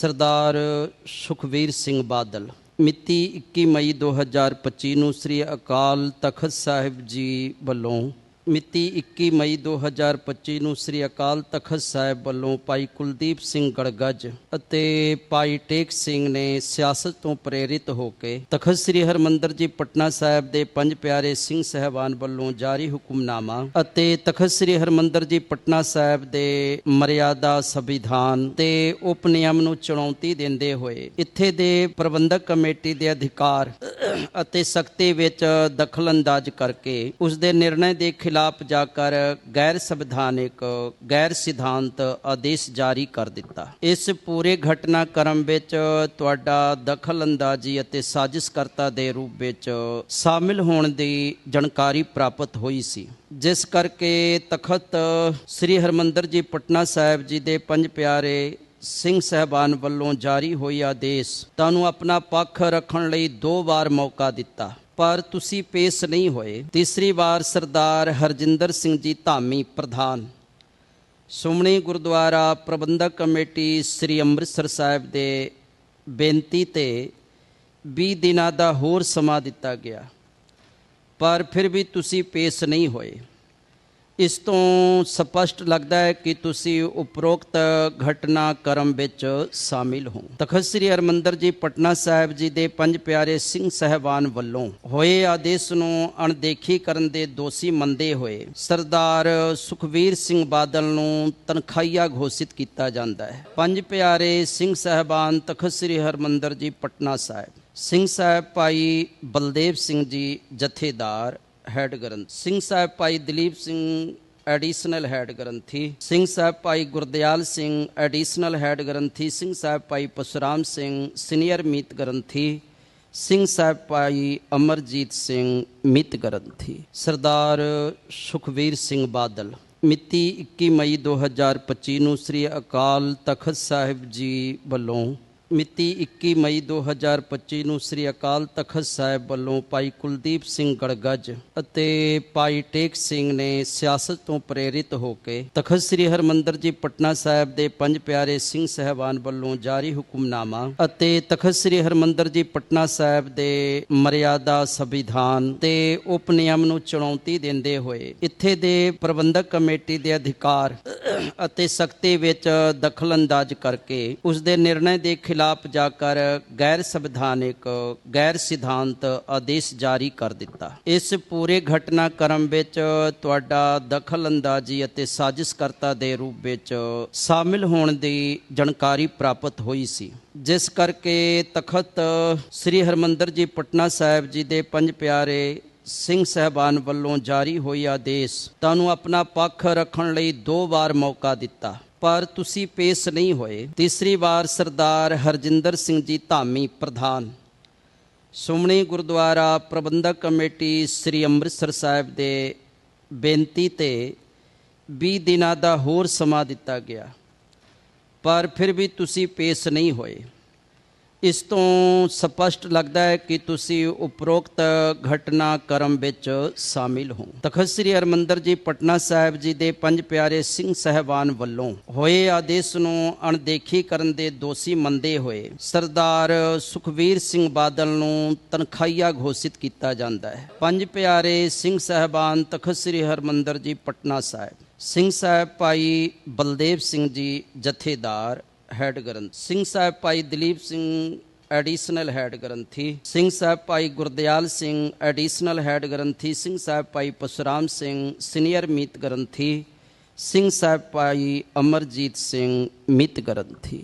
ਸਰਦਾਰ ਸੁਖਵੀਰ ਸਿੰਘ ਬਾਦਲ, ਮਿਤੀ 21 ਮਈ 2025 ਨੂੰ ਸ੍ਰੀ ਅਕਾਲ ਤਖਤ ਸਾਹਿਬ ਜੀ ਵੱਲੋਂ ਮਿਤੀ 21 ਮਈ 2025 ਨੂੰ ਸ੍ਰੀ ਅਕਾਲ ਤਖਤ ਸਾਹਿਬ ਵੱਲੋਂ ਭਾਈ ਕੁਲਦੀਪ ਸਿੰਘ ਗੜਗੱਜ ਅਤੇ ਭਾਈ ਟੇਕ ਸਿੰਘ ਨੇ ਸਿਆਸਤ ਤੋਂ ਪ੍ਰੇਰਿਤ ਹੋ ਕੇ ਤਖਤ ਸ੍ਰੀ ਹਰਮੰਦਰ ਜੀ ਪਟਨਾ ਸਾਹਿਬ ਦੇ ਪੰਜ ਪਿਆਰੇ ਸਿੰਘ ਸਹਿਬਾਨ ਵੱਲੋਂ ਜਾਰੀ ਹੁਕਮਨਾਮਾ ਅਤੇ ਤਖਤ ਸ੍ਰੀ ਹਰਮੰਦਰ ਜੀ ਪਟਨਾ ਸਾਹਿਬ ਦੇ ਮਰਿਆਦਾ ਸੰਵਿਧਾਨ ਤੇ ਉਪ ਨਿਯਮ ਨੂੰ ਚੁਣੌਤੀ ਦਿੰਦੇ ਹੋਏ ਇੱਥੇ ਦੇ ਪ੍ਰਬੰਧਕ ਕਮੇਟੀ ਦੇ ਅਧਿਕਾਰ ਅਤੇ ਸਖਤੀ ਵਿੱਚ ਦਖਲਅੰਦਾਜ਼ ਕਰਕੇ ਉਸ ਦੇ ਨਿਰਣੈ ਦੇ ਖਿਲਾਫ ਜਾ ਕਰ ਗੈਰ ਸੰਵਿਧਾਨਿਕ, ਗੈਰ ਸਿਧਾਂਤ ਆਦੇਸ਼ ਜਾਰੀ ਕਰ ਦਿੱਤਾ। ਇਸ ਪੂਰੇ ਘਟਨਾਕ੍ਰਮ ਵਿੱਚ ਤੁਹਾਡਾ ਦਖਲਅੰਦਾਜ਼ੀ ਅਤੇ ਸਾਜ਼ਿਸ਼ਕਰਤਾ ਦੇ ਰੂਪ ਵਿੱਚ ਸ਼ਾਮਿਲ ਹੋਣ ਦੀ ਜਾਣਕਾਰੀ ਪ੍ਰਾਪਤ ਹੋਈ ਸੀ। ਜਿਸ ਕਰਕੇ ਤਖਤ ਸ੍ਰੀ ਹਰਮੰਦਰ ਜੀ, ਪਟਨਾ ਸਾਹਿਬ ਜੀ ਦੇ ਪੰਜ ਪਿਆਰੇ ਸਿੰਘ ਸਹਿਬਾਨ ਵੱਲੋਂ ਜਾਰੀ ਹੋਈ ਆਦੇਸ਼ ਤੁਹਾਨੂੰ ਆਪਣਾ ਪੱਖ ਰੱਖਣ ਲਈ ਦੋ ਵਾਰ ਮੌਕਾ ਦਿੱਤਾ, ਪਰ ਤੁਸੀਂ ਪੇਸ਼ ਨਹੀਂ ਹੋਏ। ਤੀਸਰੀ ਵਾਰ ਸਰਦਾਰ ਹਰਜਿੰਦਰ ਸਿੰਘ ਜੀ ਧਾਮੀ ਪ੍ਰਧਾਨ। ਸੁਮਣੀ ਗੁਰਦੁਆਰਾ ਪ੍ਰਬੰਧਕ ਕਮੇਟੀ ਸ੍ਰੀ ਅੰਮ੍ਰਿਤਸਰ ਸਾਹਿਬ ਦੇ ਬੇਨਤੀ ਤੇ 20 ਦਿਨਾਂ ਦਾ ਹੋਰ ਸਮਾਂ ਦਿੱਤਾ ਗਿਆ, ਪਰ ਫਿਰ ਵੀ ਤੁਸੀਂ ਪੇਸ਼ ਨਹੀਂ ਹੋਏ। ਇਸ ਤੋਂ ਸਪਸ਼ਟ ਲੱਗਦਾ ਹੈ ਕਿ ਤੁਸੀਂ ਉਪਰੋਕਤ ਘਟਨਾ ਘਟਨਾਕ੍ਰਮ ਵਿੱਚ ਸ਼ਾਮਿਲ ਹੋ। ਤਖਤ ਸ੍ਰੀ ਹਰਮੰਦਰ ਜੀ, ਪਟਨਾ ਸਾਹਿਬ ਜੀ ਦੇ ਪੰਜ ਪਿਆਰੇ ਸਿੰਘ ਸਹਿਬਾਨ ਵੱਲੋਂ ਹੋਏ ਆਦੇਸ਼ ਨੂੰ ਅਣਦੇਖੀ ਕਰਨ ਦੇ ਦੋਸ਼ੀ ਮੰਦੇ ਹੋਏ ਸਰਦਾਰ ਸੁਖਵੀਰ ਸਿੰਘ ਬਾਦਲ ਨੂੰ ਤਨਖਾਹੀਆ ਘੋਸ਼ਿਤ ਕੀਤਾ ਜਾਂਦਾ ਹੈ। ਪੰਜ ਪਿਆਰੇ ਸਿੰਘ ਸਹਿਬਾਨ ਤਖਤ ਸ੍ਰੀ ਹਰਮੰਦਰ ਜੀ, ਪਟਨਾ ਸਾਹਿਬ। ਸਿੰਘ ਸਾਹਿਬ ਭਾਈ ਬਲਦੇਵ ਸਿੰਘ ਜੀ, ਜਥੇਦਾਰ ਹੈਡ ਗ੍ਰੰਥ ਸਿੰਘ ਸਾਹਿਬ ਭਾਈ ਦਲੀਪ ਸਿੰਘ ਐਡੀਸ਼ਨਲ ਹੈਡ ਗ੍ਰੰਥੀ ਸਿੰਘ ਸਾਹਿਬ ਭਾਈ ਗੁਰਦਿਆਲ ਸਿੰਘ ਐਡੀਸ਼ਨਲ ਹੈਡ ਗ੍ਰੰਥੀ ਸਿੰਘ ਸਾਹਿਬ ਭਾਈ ਪਸਰਾਮ ਸਿੰਘ ਸੀਨੀਅਰ ਮੀਤ ਗ੍ਰੰਥੀ ਸਿੰਘ ਸਾਹਿਬ ਭਾਈ ਅਮਰਜੀਤ ਸਿੰਘ ਮਿਤ ਗ੍ਰੰਥੀ ਸਰਦਾਰ ਸੁਖਵੀਰ ਸਿੰਘ ਬਾਦਲ ਮਿਤੀ 21 ਮਈ 2025 ਨੂੰ ਸ੍ਰੀ ਅਕਾਲ ਤਖਤ ਸਾਹਿਬ ਜੀ ਵੱਲੋਂ ਮਿਤੀ 21 ਮਈ 2025 ਨੂੰ ਸ੍ਰੀ ਅਕਾਲ ਤਖਤ ਸਾਹਿਬ ਵੱਲੋਂ ਭਾਈ ਕੁਲਦੀਪ ਸਿੰਘ ਗੜਗੱਜ ਅਤੇ ਭਾਈ ਟੇਕ ਸਿੰਘ ਨੇ ਸਿਆਸਤ ਤੋਂ ਪ੍ਰੇਰਿਤ ਹੋ ਕੇ ਤਖਤ ਸ੍ਰੀ ਹਰਮੰਦਰ ਜੀ ਪਟਨਾ ਸਾਹਿਬ ਦੇ ਪੰਜ ਪਿਆਰੇ ਸਿੰਘ ਸਹਿਬਾਨ ਵੱਲੋਂ ਜਾਰੀ ਹੁਕਮਨਾਮਾ ਅਤੇ ਤਖਤ ਸ੍ਰੀ ਹਰਮੰਦਰ ਜੀ ਪਟਨਾ ਸਾਹਿਬ ਦੇ ਮਰਿਆਦਾ ਸੰਵਿਧਾਨ ਤੇ ਉਪ ਨਿਯਮ ਨੂੰ ਚੁਣੌਤੀ ਦਿੰਦੇ ਹੋਏ ਇੱਥੇ ਦੇ ਪ੍ਰਬੰਧਕ ਕਮੇਟੀ ਦੇ ਅਧਿਕਾਰ ਅਤੇ ਸਖਤੀ ਵਿੱਚ ਦਖਲਅੰਦਾਜ਼ ਕਰਕੇ ਉਸ ਦੇ ਨਿਰਣੈ ਦੇ ਖਿਲਾਫ ਜਾ ਕਰ ਗੈਰ ਸੰਵਿਧਾਨਿਕ, ਗੈਰ ਸਿਧਾਂਤ ਆਦੇਸ਼ ਜਾਰੀ ਕਰ ਦਿੱਤਾ। ਇਸ ਪੂਰੇ ਘਟਨਾਕ੍ਰਮ ਵਿੱਚ ਤੁਹਾਡਾ ਦਖਲਅੰਦਾਜ਼ੀ ਅਤੇ ਸਾਜ਼ਿਸ਼ਕਰਤਾ ਦੇ ਰੂਪ ਵਿੱਚ ਸ਼ਾਮਿਲ ਹੋਣ ਦੀ ਜਾਣਕਾਰੀ ਪ੍ਰਾਪਤ ਹੋਈ ਸੀ। ਜਿਸ ਕਰਕੇ ਤਖਤ ਸ੍ਰੀ ਹਰਮੰਦਰ ਜੀ, ਪਟਨਾ ਸਾਹਿਬ ਜੀ ਦੇ ਪੰਜ ਪਿਆਰੇ ਸਿੰਘ ਸਹਿਬਾਨ ਵੱਲੋਂ ਜਾਰੀ ਹੋਈ ਆਦੇਸ਼ ਤੁਹਾਨੂੰ ਆਪਣਾ ਪੱਖ ਰੱਖਣ ਲਈ ਦੋ ਵਾਰ ਮੌਕਾ ਦਿੱਤਾ, ਪਰ ਤੁਸੀਂ ਪੇਸ਼ ਨਹੀਂ ਹੋਏ। ਤੀਸਰੀ ਵਾਰ ਸਰਦਾਰ ਹਰਜਿੰਦਰ ਸਿੰਘ ਜੀ ਧਾਮੀ ਪ੍ਰਧਾਨ। ਸੁਮਣੀ ਗੁਰਦੁਆਰਾ ਪ੍ਰਬੰਧਕ ਕਮੇਟੀ ਸ੍ਰੀ ਅੰਮ੍ਰਿਤਸਰ ਸਾਹਿਬ ਦੇ ਬੇਨਤੀ ਤੇ 20 ਦਿਨਾਂ ਦਾ ਹੋਰ ਸਮਾਂ ਦਿੱਤਾ ਗਿਆ, ਪਰ ਫਿਰ ਵੀ ਤੁਸੀਂ ਪੇਸ਼ ਨਹੀਂ ਹੋਏ। ਇਸ ਤੋਂ ਸਪਸ਼ਟ ਲੱਗਦਾ ਹੈ ਕਿ ਤੁਸੀਂ ਉਪਰੋਕਤ ਘਟਨਾ ਘਟਨਾਕ੍ਰਮ ਵਿੱਚ ਸ਼ਾਮਿਲ ਹੋ। ਤਖਤ ਸ੍ਰੀ ਹਰਮੰਦਰ ਜੀ, ਪਟਨਾ ਸਾਹਿਬ ਜੀ ਦੇ ਪੰਜ ਪਿਆਰੇ ਸਿੰਘ ਸਹਿਬਾਨ ਵੱਲੋਂ ਹੋਏ ਆਦੇਸ਼ ਨੂੰ ਅਣਦੇਖੀ ਕਰਨ ਦੇ ਦੋਸ਼ੀ ਮੰਦੇ ਹੋਏ ਸਰਦਾਰ ਸੁਖਵੀਰ ਸਿੰਘ ਬਾਦਲ ਨੂੰ ਤਨਖਾਹੀਆ ਘੋਸ਼ਿਤ ਕੀਤਾ ਜਾਂਦਾ ਹੈ। ਪੰਜ ਪਿਆਰੇ ਸਿੰਘ ਸਹਿਬਾਨ ਤਖਤ ਸ੍ਰੀ ਹਰਮੰਦਰ ਜੀ, ਪਟਨਾ ਸਾਹਿਬ। ਸਿੰਘ ਸਾਹਿਬ ਭਾਈ ਬਲਦੇਵ ਸਿੰਘ ਜੀ, ਜਥੇਦਾਰ ਹੈਡ ਗ੍ਰੰਥ ਸਿੰਘ ਸਾਹਿਬ ਭਾਈ ਦਲੀਪ ਸਿੰਘ ਐਡੀਸ਼ਨਲ ਹੈਡ ਗ੍ਰੰਥੀ ਸਿੰਘ ਸਾਹਿਬ ਭਾਈ ਗੁਰਦਿਆਲ ਸਿੰਘ ਐਡੀਸ਼ਨਲ ਹੈਡ ਗ੍ਰੰਥੀ ਸਿੰਘ ਸਾਹਿਬ ਭਾਈ ਪਰਸ਼ੁਰਾਮ ਸਿੰਘ ਸੀਨੀਅਰ ਮੀਤ ਗ੍ਰੰਥੀ ਸਿੰਘ ਸਾਹਿਬ ਭਾਈ ਅਮਰਜੀਤ ਸਿੰਘ ਮਿਤ ਗ੍ਰੰਥੀ